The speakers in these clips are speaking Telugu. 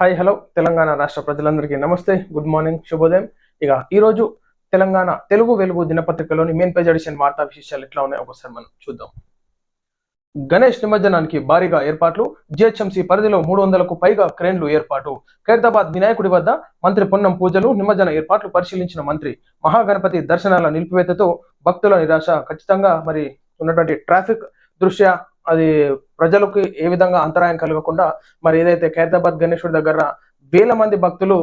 హాయ్ హలో తెలంగాణ రాష్ట్ర ప్రజలందరికీ నమస్తే గుడ్ మార్నింగ్ శుభోదయం. ఇక ఈ రోజు తెలంగాణ తెలుగు వెలుగు దినపత్రికలోని మెయిన్ పేజ్ ఎడిషన్ వార్తా విశేషాలు ఎట్లా ఉన్నాయో ఒకసారి మనం చూద్దాం. గణేష్ నిమజ్జనానికి భారీగా ఏర్పాట్లు జిహెచ్ఎంసీ పరిధిలో మూడు వందలకు పైగా క్రేన్లు ఏర్పాటు. ఖైరతాబాద్ వినాయకుడి వద్ద మంత్రి పొన్నం పూజలు నిమజ్జన ఏర్పాట్లు పరిశీలించిన మంత్రి మహాగణపతి దర్శనాల నిలిపివేతతో భక్తుల నిరాశ ఖచ్చితంగా మరి ఉన్నటువంటి ట్రాఫిక్ దృష్ట్యా అది ప్రజలకు ఏ విధంగా అంతరాయం కలగకుండా మరి ఏదైతే ఖైరతాబాద్ గణేశ్వరి దగ్గర వేల మంది భక్తులు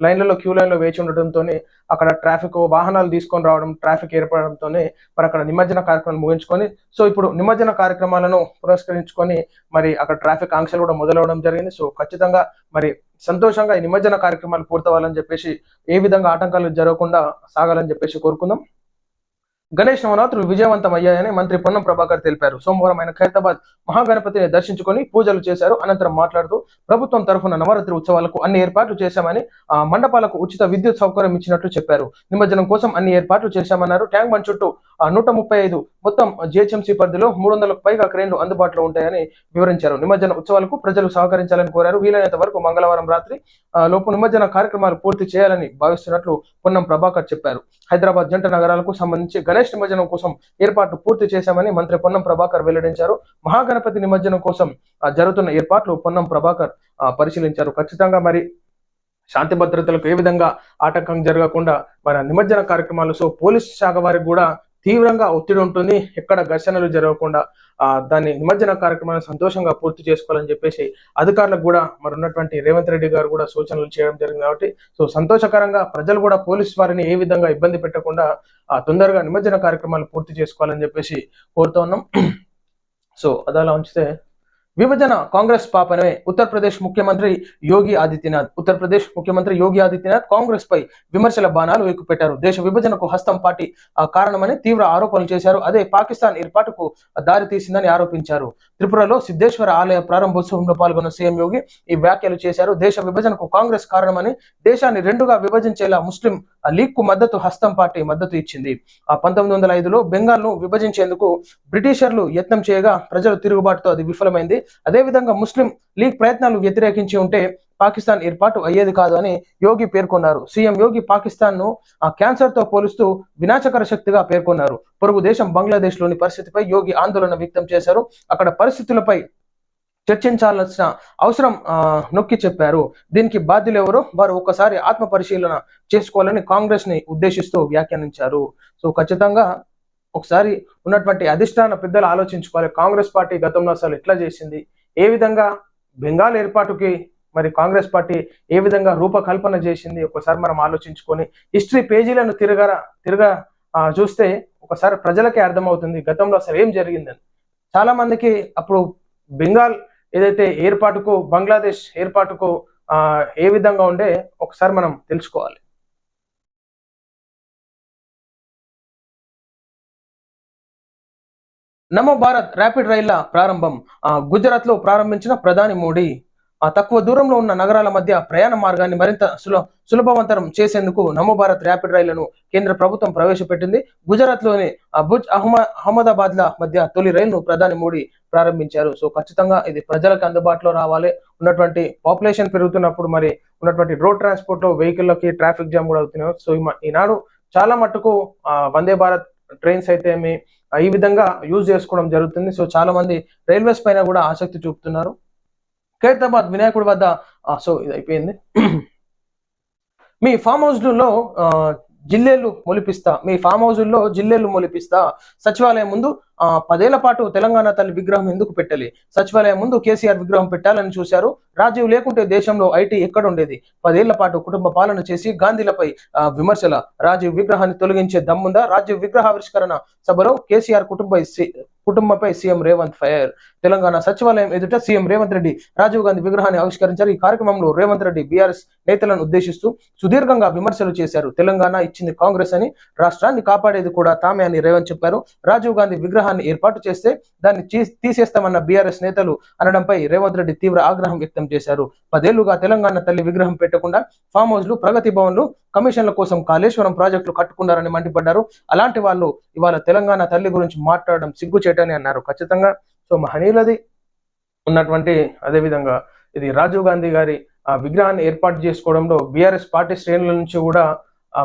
లైన్లలో క్యూ లైన్లో వేచి ఉండటంతో అక్కడ ట్రాఫిక్ వాహనాలు తీసుకొని రావడం ట్రాఫిక్ ఏర్పడడంతోనే మరి అక్కడ నిమజ్జన కార్యక్రమం ముగించుకొని సో ఇప్పుడు నిమజ్జన కార్యక్రమాలను పురస్కరించుకొని మరి అక్కడ ట్రాఫిక్ ఆంక్షలు కూడా మొదలవడం జరిగింది. సో ఖచ్చితంగా మరి సంతోషంగా ఈ నిమజ్జన కార్యక్రమాలు పూర్తవ్వాలని చెప్పేసి ఏ విధంగా ఆటంకాలు జరగకుండా సాగాలని చెప్పేసి కోరుకుందాం. గణేష్ నవరాత్రులు విజయవంతం అయ్యాయని మంత్రి పొన్నం ప్రభాకర్ తెలిపారు. సోమవారం ఆయన ఖైరతాబాద్ మహాగణపతిని దర్శించుకొని పూజలు చేశారు. అనంతరం మాట్లాడుతూ ప్రభుత్వం తరఫున నవరాత్రి ఉత్సవాలకు అన్ని ఏర్పాట్లు చేశామని ఆ మండపాలకు ఉచిత విద్యుత్ సౌకర్యం ఇచ్చినట్లు చెప్పారు. నిమజ్జనం కోసం అన్ని ఏర్పాట్లు చేశామన్నారు. ట్యాంక్ బండ్ చుట్టూ ఆ నూట ముప్పై ఐదు మొత్తం జిహెచ్ఎంసీ పరిధిలో మూడు వందల పైగా క్రేన్లు అందుబాటులో ఉంటాయని వివరించారు. నిమజ్జన ఉత్సవాలకు ప్రజలు సహకరించాలని కోరారు. వీలైనంత వరకు మంగళవారం రాత్రి లోపు నిమజ్జన కార్యక్రమాలు పూర్తి చేయాలని భావిస్తున్నట్లు పొన్నం ప్రభాకర్ చెప్పారు. హైదరాబాద్ జంట నగరాలకు సంబంధించి గణేష్ నిమజ్జనం కోసం ఏర్పాట్లు పూర్తి చేశామని మంత్రి పొన్నం ప్రభాకర్ వెల్లడించారు. మహాగణపతి నిమజ్జనం కోసం జరుగుతున్న ఏర్పాట్లు పొన్నం ప్రభాకర్ పరిశీలించారు. ఖచ్చితంగా మరి శాంతి భద్రతలకు ఏ విధంగా ఆటంకం జరగకుండా మన నిమజ్జన కార్యక్రమాలు సో పోలీస్ శాఖ వారికి కూడా తీవ్రంగా ఒత్తిడి ఉంటుంది. ఎక్కడ ఘర్షణలు జరగకుండా ఆ దాన్ని నిమజ్జన కార్యక్రమాన్ని సంతోషంగా పూర్తి చేసుకోవాలని చెప్పేసి అధికారులకు కూడా మరి ఉన్నటువంటి రేవంత్ రెడ్డి గారు కూడా సూచనలు చేయడం జరిగింది కాబట్టి సో సంతోషకరంగా ప్రజలు కూడా పోలీస్ వారిని ఏ విధంగా ఇబ్బంది పెట్టకుండా ఆ తొందరగా నిమజ్జన కార్యక్రమాలు పూర్తి చేసుకోవాలని చెప్పేసి కోరుతా ఉన్నాం. సో అదలా ఉంచితే విభజన కాంగ్రెస్ పాపనమే. ఉత్తరప్రదేశ్ ముఖ్యమంత్రి యోగి ఆదిత్యనాథ్. ఉత్తరప్రదేశ్ ముఖ్యమంత్రి యోగి ఆదిత్యనాథ్ కాంగ్రెస్ పై విమర్శల బాణాలు ఎక్కుపెట్టారు. దేశ విభజనకు హస్తం పార్టీ ఆ కారణమని తీవ్ర ఆరోపణలు చేశారు. అదే పాకిస్తాన్ ఏర్పాటుకు దారి తీసిందని ఆరోపించారు. త్రిపురలో సిద్ధేశ్వర ఆలయ ప్రారంభోత్సవంలో పాల్గొన్న సీఎం యోగి ఈ వ్యాఖ్యలు చేశారు. దేశ విభజనకు కాంగ్రెస్ కారణమని దేశాన్ని రెండుగా విభజించేలా ముస్లిం లీగ్కు మద్దతు హస్తం పార్టీ మద్దతు ఇచ్చింది. ఆ పంతొమ్మిది వందల ఐదులో బెంగాల్ను విభజించేందుకు బ్రిటిషర్లు యత్నం చేయగా ప్రజలు తిరుగుబాటుతో అది విఫలమైంది. అదేవిధంగా ముస్లిం లీగ్ ప్రయత్నాలు వ్యతిరేకించి ఉంటే పాకిస్తాన్ ఏర్పాటు అయ్యేది కాదు అని యోగి పేర్కొన్నారు. సీఎం యోగి పాకిస్తాన్ను ఆ క్యాన్సర్తో పోలుస్తూ వినాశకర శక్తిగా పేర్కొన్నారు. పొరుగు దేశం బంగ్లాదేశ్లోని పరిస్థితిపై యోగి ఆందోళన వ్యక్తం చేశారు. అక్కడ పరిస్థితులపై చర్చించాల్సిన అవసరం నొక్కి చెప్పారు. దీనికి బాధ్యులు ఎవరు? వారు ఒకసారి ఆత్మ పరిశీలన చేసుకోవాలని కాంగ్రెస్ని ఉద్దేశిస్తూ వ్యాఖ్యానించారు. సో ఖచ్చితంగా ఒకసారి ఉన్నటువంటి అధిష్టాన పెద్దలు ఆలోచించుకోవాలి. కాంగ్రెస్ పార్టీ గతంలో అసలు ఎట్లా చేసింది? ఏ విధంగా బెంగాల్ ఏర్పాటుకి మరి కాంగ్రెస్ పార్టీ ఏ విధంగా రూపకల్పన చేసింది? ఒకసారి మనం ఆలోచించుకొని హిస్టరీ పేజీలను తిరగరా తిరగ చూస్తే ఒకసారి ప్రజలకే అర్థమవుతుంది గతంలో అసలు ఏం జరిగిందని. చాలా మందికి అప్పుడు బెంగాల్ ఏదైతే ఏర్పాటుకు బంగ్లాదేశ్ ఏర్పాటుకు ఏ విధంగా ఉండే ఒకసారి మనం తెలుసుకోవాలి. నమో భారత్ ర్యాపిడ్ రైళ్ళ ప్రారంభం ఆ, ప్రారంభించిన ప్రధాని మోడీ తక్కువ దూరంలో ఉన్న నగరాల మధ్య ప్రయాణ మార్గాన్ని మరింత సులభవంతరం చేసేందుకు నమో భారత్ ర్యాపిడ్ రైళ్ళను కేంద్ర ప్రభుత్వం ప్రవేశపెట్టింది. గుజరాత్లోని భుజ్ అహ్మ అహ్మదాబాద్ ల మధ్య తొలి రైలును ప్రధాని మోడీ ప్రారంభించారు. సో ఖచ్చితంగా ఇది ప్రజలకు అందుబాటులో రావాలి. ఉన్నటువంటి పాపులేషన్ పెరుగుతున్నప్పుడు మరి ఉన్నటువంటి రోడ్ ట్రాన్స్పోర్ట్లో వెహికల్లకి ట్రాఫిక్ జామ్ కూడా అవుతున్నాయి. సో ఈనాడు చాలా మట్టుకు ఆ, వందే భారత్ ట్రైన్స్ అయితే ఈ విధంగా యూజ్ చేసుకోవడం జరుగుతుంది. సో చాలా మంది రైల్వేస్ పైన కూడా ఆసక్తి చూపుతున్నారు. ఖైరతాబాద్ వినాయకుడి వద్ద సో ఇది అయిపోయింది. మీ ఫామ్ హౌస్లలో ఆ, జిల్లేలు మొలిపిస్తా మీ ఫామ్ హౌజుల్లో జిల్లేలు మొలిపిస్తా సచివాలయం ముందు పదేళ్ళ పాటు తెలంగాణ తల్లి విగ్రహం ఎందుకు పెట్టాలి? సచివాలయం ముందు కేసీఆర్ విగ్రహం పెట్టాలని చూశారు. రాజీవ్ లేకుంటే దేశంలో ఐటీ ఎక్కడ ఉండేది? పదేళ్ళ పాటు కుటుంబ పాలన చేసి గాంధీలపై ఆ, విమర్శల. రాజీవ్ విగ్రహాన్ని తొలగించే దమ్ముందా? రాజీవ్ విగ్రహావిష్కరణ సభలో కేసీఆర్ కుటుంబ కుటుంబంపై సీఎం రేవంత్ ఫైర్. తెలంగాణ సచివాలయం ఎదుట సీఎం రేవంత్ రెడ్డి రాజీవ్ గాంధీ విగ్రహాన్ని ఆవిష్కరించారు. ఈ కార్యక్రమంలో రేవంత్ రెడ్డి బీఆర్ఎస్ నేతలను ఉద్దేశిస్తూ సుదీర్ఘంగా విమర్శలు చేశారు. తెలంగాణ ఇచ్చింది కాంగ్రెస్ అని రాష్ట్రాన్ని కాపాడేది కూడా తామే అని రేవంత్ చెప్పారు. రాజీవ్ గాంధీ విగ్రహాన్ని ఏర్పాటు చేస్తే దాన్ని తీసేస్తామన్న బీఆర్ఎస్ నేతలు అనడంపై రేవంత్ రెడ్డి తీవ్ర ఆగ్రహం వ్యక్తం చేశారు. పదేళ్ళుగా తెలంగాణ తల్లి విగ్రహం పెట్టకుండా ఫామ్ హౌస్లు ప్రగతి భవన్లు కమిషన్ల కోసం కాళేశ్వరం ప్రాజెక్టులు కట్టుకున్నారని మండిపడ్డారు. అలాంటి వాళ్ళు ఇవాళ తెలంగాణ తల్లి గురించి మాట్లాడడం సిగ్గుచేటని అన్నారు. ఖచ్చితంగా సో మహనీయులది ఉన్నటువంటి అదే విధంగా ఇది రాజీవ్ గాంధీ గారి ఆ విగ్రహాన్ని ఏర్పాటు చేసుకోవడంలో బీఆర్ఎస్ పార్టీ శ్రేణుల నుంచి కూడా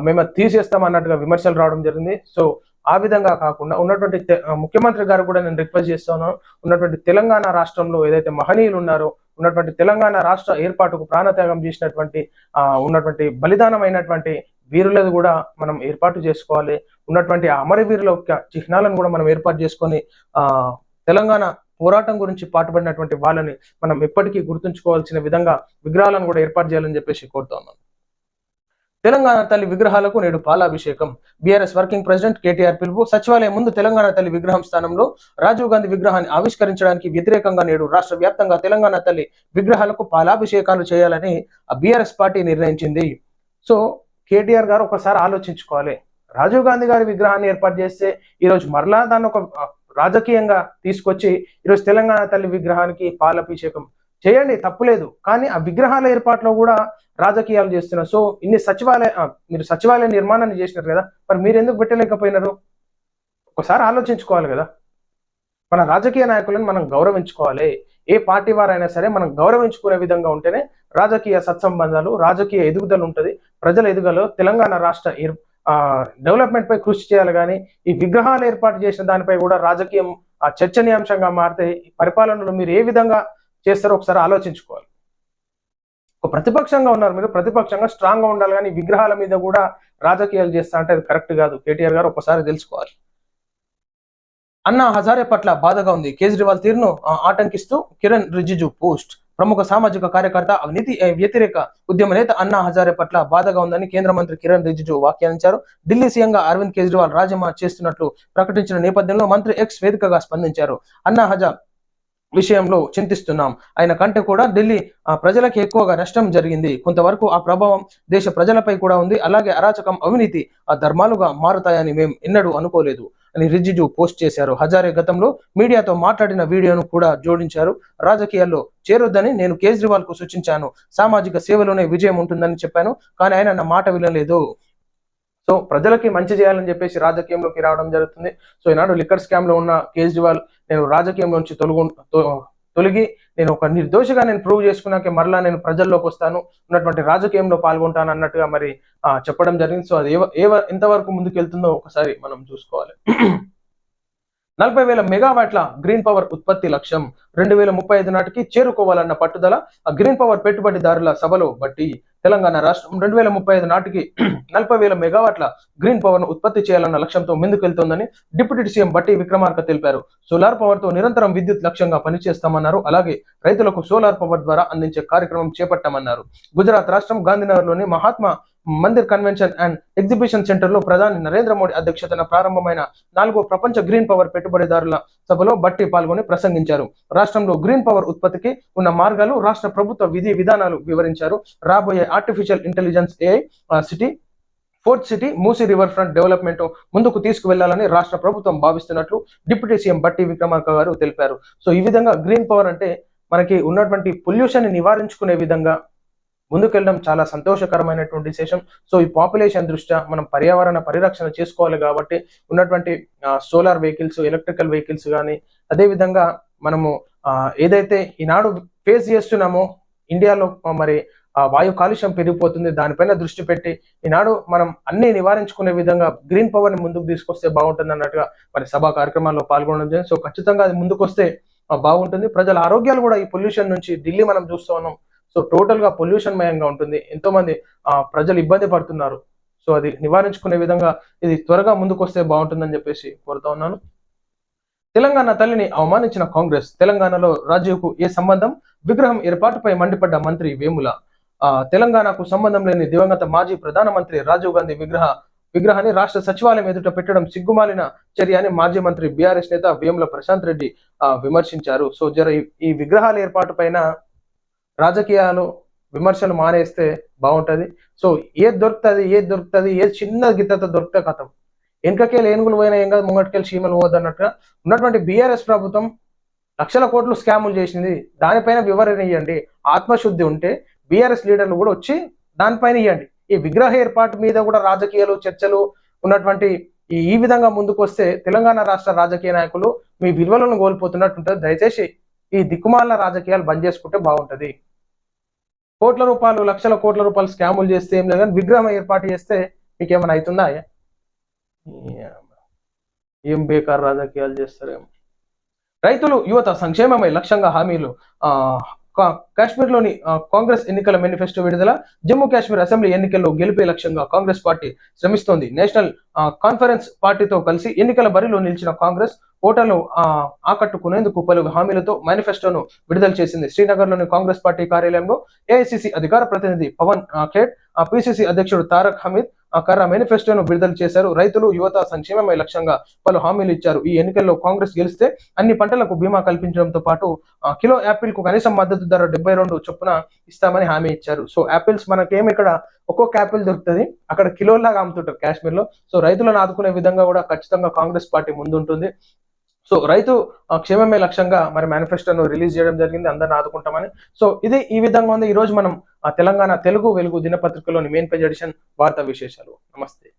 మేము తీసేస్తాం అన్నట్టుగా విమర్శలు రావడం జరిగింది. సో ఆ విధంగా కాకుండా ఉన్నటువంటి తె- ముఖ్యమంత్రి గారు కూడా నేను రిక్వెస్ట్ చేస్తాను. ఉన్నటువంటి తెలంగాణ రాష్ట్రంలో ఏదైతే మహనీయులు ఉన్నారో ఉన్నటువంటి తెలంగాణ రాష్ట్ర ఏర్పాటుకు ప్రాణత్యాగం చేసినటువంటి ఆ ఉన్నటువంటి బలిదానమైనటువంటి వీరులది కూడా మనం ఏర్పాటు చేసుకోవాలి. ఉన్నటువంటి అమరవీరుల యొక్క చిహ్నాలను కూడా మనం ఏర్పాటు చేసుకొని ఆ తెలంగాణ పోరాటం గురించి పాటుపడినటువంటి వాళ్ళని మనం ఎప్పటికీ గుర్తుంచుకోవాల్సిన విధంగా విగ్రహాలను కూడా ఏర్పాటు చేయాలని చెప్పేసి కోరుతా ఉన్నాను. తెలంగాణ తల్లి విగ్రహాలకు నేడు పాలాభిషేకం. బీఆర్ఎస్ వర్కింగ్ ప్రెసిడెంట్ కేటీఆర్ పిలుపు. సచివాలయం ముందు తెలంగాణ తల్లి విగ్రహం స్థానంలో రాజీవ్ గాంధీ విగ్రహాన్ని ఆవిష్కరించడానికి వ్యతిరేకంగా నేడు రాష్ట్ర వ్యాప్తంగా తెలంగాణ తల్లి విగ్రహాలకు పాలాభిషేకాలు చేయాలని బీఆర్ఎస్ పార్టీ నిర్ణయించింది. సో కేటీఆర్ గారు ఒకసారి ఆలోచించుకోవాలి. రాజీవ్ గాంధీ గారి విగ్రహాన్ని ఏర్పాటు చేస్తే ఈరోజు మరలా దాన్ని ఒక రాజకీయంగా తీసుకొచ్చి ఈరోజు తెలంగాణ తల్లి విగ్రహానికి పాలాభిషేకం చేయండి తప్పులేదు కానీ ఆ విగ్రహాల ఏర్పాట్లో కూడా రాజకీయాలు చేస్తున్నారు. సో ఇన్ని సచివాలయ మీరు సచివాలయ నిర్మాణాన్ని చేసినారు కదా మరి మీరు ఎందుకు పెట్టలేకపోయినారు? ఒకసారి ఆలోచించుకోవాలి కదా. మన రాజకీయ నాయకులను మనం గౌరవించుకోవాలి. ఏ పార్టీ వారైనా సరే మనం గౌరవించుకునే విధంగా ఉంటేనే రాజకీయ సత్సంబంధాలు రాజకీయ ఎదుగుదల ఉంటుంది. ప్రజల ఎదుగుదల తెలంగాణ రాష్ట్ర ఏర్- ఆ, డెవలప్మెంట్ పై కృషి చేయాలి కానీ ఈ విగ్రహాలు ఏర్పాటు చేసిన దానిపై కూడా రాజకీయం ఆ, చర్చనీయాంశంగా మారితే ఈ పరిపాలనలో మీరు ఏ విధంగా చేస్తారో ఒకసారి ఆలోచించుకోవాలి. ఒక ప్రతిపక్షంగా ఉన్నారు మీరు ప్రతిపక్షంగా స్ట్రాంగ్గా ఉండాలి కానీ విగ్రహాల మీద కూడా రాజకీయాలు చేస్తా అంటే అది కరెక్ట్ కాదు. కేటీఆర్ గారు ఒకసారి తెలుసుకోవాలి. అన్నా హజారే పట్ల బాధగా ఉంది. కేజ్రీవాల్ తీరును ఆటంకిస్తూ కిరణ్ రిజిజు పోస్ట్. ప్రముఖ సామాజిక కార్యకర్త అవినీతి వ్యతిరేక ఉద్యమ నేత అన్నా హజారే పట్ల బాధగా ఉందని కేంద్ర మంత్రి కిరణ్ రిజిజు వ్యాఖ్యానించారు. ఢిల్లీ సీఎంగా అరవింద్ కేజ్రీవాల్ రాజీనామా చేస్తున్నట్లు ప్రకటించిన నేపథ్యంలో మంత్రి ఎక్స్ వేదికగా స్పందించారు. అన్నా హజార్ విషయంలో చింతిస్తున్నాం. ఆయన కంటే కూడా ఢిల్లీ ఆ, ప్రజలకి ఎక్కువగా నష్టం జరిగింది. కొంతవరకు ఆ ప్రభావం దేశ ప్రజలపై కూడా ఉంది. అలాగే అరాచకం అవినీతి ఆ ధర్మాలుగా మారుతాయని మేము ఎన్నడూ అనుకోలేదు అని రిజిజు పోస్ట్ చేశారు. హజారే గతంలో మీడియాతో మాట్లాడిన వీడియోను కూడా జోడించారు. రాజకీయాల్లో చేరొద్దని నేను కేజ్రీవాల్కు సూచించాను. సామాజిక సేవలోనే విజయం ఉంటుందని చెప్పాను. కానీ ఆయన నా మాట వినలేదు. సో ప్రజలకి మంచి చేయాలని చెప్పేసి రాజకీయంలోకి రావడం జరుగుతుంది. సో ఈనాడు లిక్కర్ స్కామ్లో ఉన్న కేజ్రీవాల్ నేను రాజకీయం నుంచి తొలగు తొలగి నేను ఒక నిర్దోషిగా నేను ప్రూవ్ చేసుకున్నాక మరలా నేను ప్రజల్లోకి వస్తాను ఉన్నటువంటి రాజకీయంలో పాల్గొంటాను అన్నట్టుగా మరి చెప్పడం జరిగింది. సో అది ఏ ఎంతవరకు ముందుకెళ్తుందో ఒకసారి మనం చూసుకోవాలి. నలభై వేల మెగావాట్ల గ్రీన్ పవర్ ఉత్పత్తి లక్ష్యం. రెండు వేల ముప్పై ఐదు నాటికి చేరుకోవాలన్న పట్టుదల ఆ గ్రీన్ పవర్ పెట్టుబడిదారుల సభలో బట్టి తెలంగాణ రాష్ట్రం రెండు వేల ముప్పై ఐదు నాటికి నలభై వేల మెగావాట్ల గ్రీన్ పవర్ను ఉత్పత్తి చేయాలన్న లక్ష్యంతో ముందుకెళ్తోందని డిప్యూటీ సీఎం బట్టి విక్రమార్క తెలిపారు. సోలార్ పవర్తో నిరంతరం విద్యుత్ లక్ష్యంగా పనిచేస్తామన్నారు. అలాగే రైతులకు సోలార్ పవర్ ద్వారా అందించే కార్యక్రమం చేపట్టామన్నారు. గుజరాత్ రాష్ట్రం గాంధీనగర్లోని Mahatma Mandir convention and exhibition సెంటర్లో ప్రధాని నరేంద్ర మోడీ అధ్యక్షతన ప్రారంభమైన నాలుగో ప్రపంచ గ్రీన్ పవర్ పెట్టుబడిదారుల సభలో బట్టి పాల్గొని ప్రసంగించారు. రాష్ట్రంలో గ్రీన్ పవర్ ఉత్పత్తికి ఉన్న మార్గాలు రాష్ట్ర ప్రభుత్వ విధి విధానాలు వివరించారు. రాబోయే artificial intelligence AI city fourth city Musi river front development ముందుకు తీసుకువెళ్ళాలని రాష్ట్ర ప్రభుత్వం భావిస్తున్నట్లు డిప్యూటీ సీఎం బట్టి విక్రమార్క గారు తెలిపారు. సో ఈ విధంగా గ్రీన్ పవర్ అంటే మనకి ఉన్నటువంటి పొల్యూషన్ని నివారించుకునే విధంగా ముందుకెళ్ళడం చాలా సంతోషకరమైనటువంటి విశేషం. సో ఈ పాపులేషన్ దృష్ట్యా మనం పర్యావరణ పరిరక్షణ చేసుకోవాలి కాబట్టి ఉన్నటువంటి సోలార్ వెహికల్స్ ఎలక్ట్రికల్ వెహికల్స్ కానీ అదేవిధంగా మనము ఏదైతే ఈనాడు ఫేస్ చేస్తున్నామో ఇండియాలో మరి ఆ వాయు కాలుష్యం పెరిగిపోతుంది. దానిపైన దృష్టి పెట్టి ఈనాడు మనం అన్ని నివారించుకునే విధంగా గ్రీన్ పవర్ని ముందుకు తీసుకొస్తే బాగుంటుంది అన్నట్టుగా మరి సభా కార్యక్రమాల్లో పాల్గొనడం జరిగింది. సో ఖచ్చితంగా అది ముందుకొస్తే బాగుంటుంది. ప్రజల ఆరోగ్యాలు కూడా ఈ పొల్యూషన్ నుంచి ఢిల్లీ మనం చూస్తూ ఉన్నాం. సో టోటల్గా పొల్యూషన్ మయంగా ఉంటుంది. ఎంతో మంది ఆ, ప్రజలు ఇబ్బంది పడుతున్నారు. సో అది నివారించుకునే విధంగా ఇది త్వరగా ముందుకొస్తే బాగుంటుందని చెప్పేసి కోరుతా ఉన్నాను. తెలంగాణ తల్లిని అవమానించిన కాంగ్రెస్ తెలంగాణలో రాజీవ్కు ఏ సంబంధం? విగ్రహం ఏర్పాటుపై మండిపడ్డ మంత్రి వేముల తెలంగాణకు సంబంధం లేని దివంగత మాజీ ప్రధానమంత్రి రాజీవ్ గాంధీ విగ్రహ విగ్రహాన్ని రాష్ట్ర సచివాలయం ఎదుట పెట్టడం సిగ్గుమాలిన చర్య అని మాజీ మంత్రి బీఆర్ఎస్ నేత వేముల ప్రశాంత్ రెడ్డి విమర్శించారు. సో జర ఈ- విగ్రహాల ఏర్పాటు పైన రాజకీయాలు విమర్శలు మానేస్తే బాగుంటది. సో ఏది దొరుకుతుంది ఏది దొరుకుతుంది ఏది చిన్న గిత్తతో దొరికితే కథం. వెనకకెళ్ళి ఏనుగులు పోయినా ఏం కాదు ముంగటికెళ్ళి చీమలు పోవద్దు అన్నట్టుగా ఉన్నటువంటి బీఆర్ఎస్ ప్రభుత్వం లక్షల కోట్లు స్కాములు చేసింది. దానిపైన వివరణ ఇవ్వండి ఆత్మశుద్ధి ఉంటే బీఆర్ఎస్ లీడర్లు కూడా వచ్చి దానిపైన ఇవ్వండి ఈ విగ్రహ ఏర్పాటు మీద కూడా రాజకీయాలు చర్చలు ఉన్నటువంటి ఈ ఈ విధంగా ముందుకు వస్తే తెలంగాణ రాష్ట్ర రాజకీయ నాయకులు మీ విలువలను కోల్పోతున్నట్టు ఉంటుంది దయచేసి ఈ దిక్కుమాల రాజకీయాలు బంద్ చేసుకుంటే బాగుంటుంది. కోట్ల రూపాయలు లక్షల కోట్ల రూపాయలు స్కాములు చేస్తే ఏం లేదు కానీ విగ్రహం ఏర్పాటు చేస్తే మీకు ఏమైనా అవుతుందా ఏం బేకార్ రాజకీయాలు చేస్తారేమో. రైతులు యువత సంక్షేమమై లక్ష్యంగా హామీలు ఆ కాశ్మీర్లోని కాంగ్రెస్ ఎన్నికల మేనిఫెస్టో విడుదల జమ్మూ కాశ్మీర్ అసెంబ్లీ ఎన్నికల్లో గెలిపే లక్ష్యంగా కాంగ్రెస్ పార్టీ శ్రమిస్తోంది. నేషనల్ కాన్ఫరెన్స్ పార్టీతో కలిసి ఎన్నికల బరిలో నిలిచిన కాంగ్రెస్ ఓటర్లు ఆకట్టుకునేందుకు పలు హామీలతో మేనిఫెస్టోను విడుదల చేసింది. శ్రీనగర్లోని కాంగ్రెస్ పార్టీ కార్యాలయంలో ఏఐసిసి అధికార ప్రతినిధి పవన్ ఖేట్ ఖేడ్ ఆ పిసిసి అధ్యక్షుడు తారక్ హమీద్ కర్ర మేనిఫెస్టోను విడుదల చేశారు. రైతులు యువత సంక్షేమమే లక్ష్యంగా పలు హామీలు ఇచ్చారు. ఈ ఎన్నికల్లో కాంగ్రెస్ గెలిస్తే అన్ని పంటలకు బీమా కల్పించడంతో పాటు ఆ, కిలో యాపిల్కు కనీసం మద్దతు ధర డెబ్బై రెండు చొప్పున ఇస్తామని హామీ ఇచ్చారు. సో యాపిల్స్ మనకేమి ఇక్కడ ఒక్కొక్క యాపిల్ దొరుకుతుంది. అక్కడ కిలోలాగా అమ్ముతుంటారు కాశ్మీర్లో సో రైతులను ఆదుకునే విధంగా కూడా ఖచ్చితంగా కాంగ్రెస్ పార్టీ ముందుంటుంది. సో రైతు ఆ, క్షేమమే లక్ష్యంగా మరి మేనిఫెస్టోను రిలీజ్ చేయడం జరిగింది అందరిని ఆదుకుంటామని. సో ఇది ఈ విధంగా ఉంది. ఈ రోజు మనం ఆ, తెలంగాణ తెలుగు వెలుగు దినపత్రికలోని మెయిన్ పేజ్ ఎడిషన్ వార్తా విశేషాలు. నమస్తే.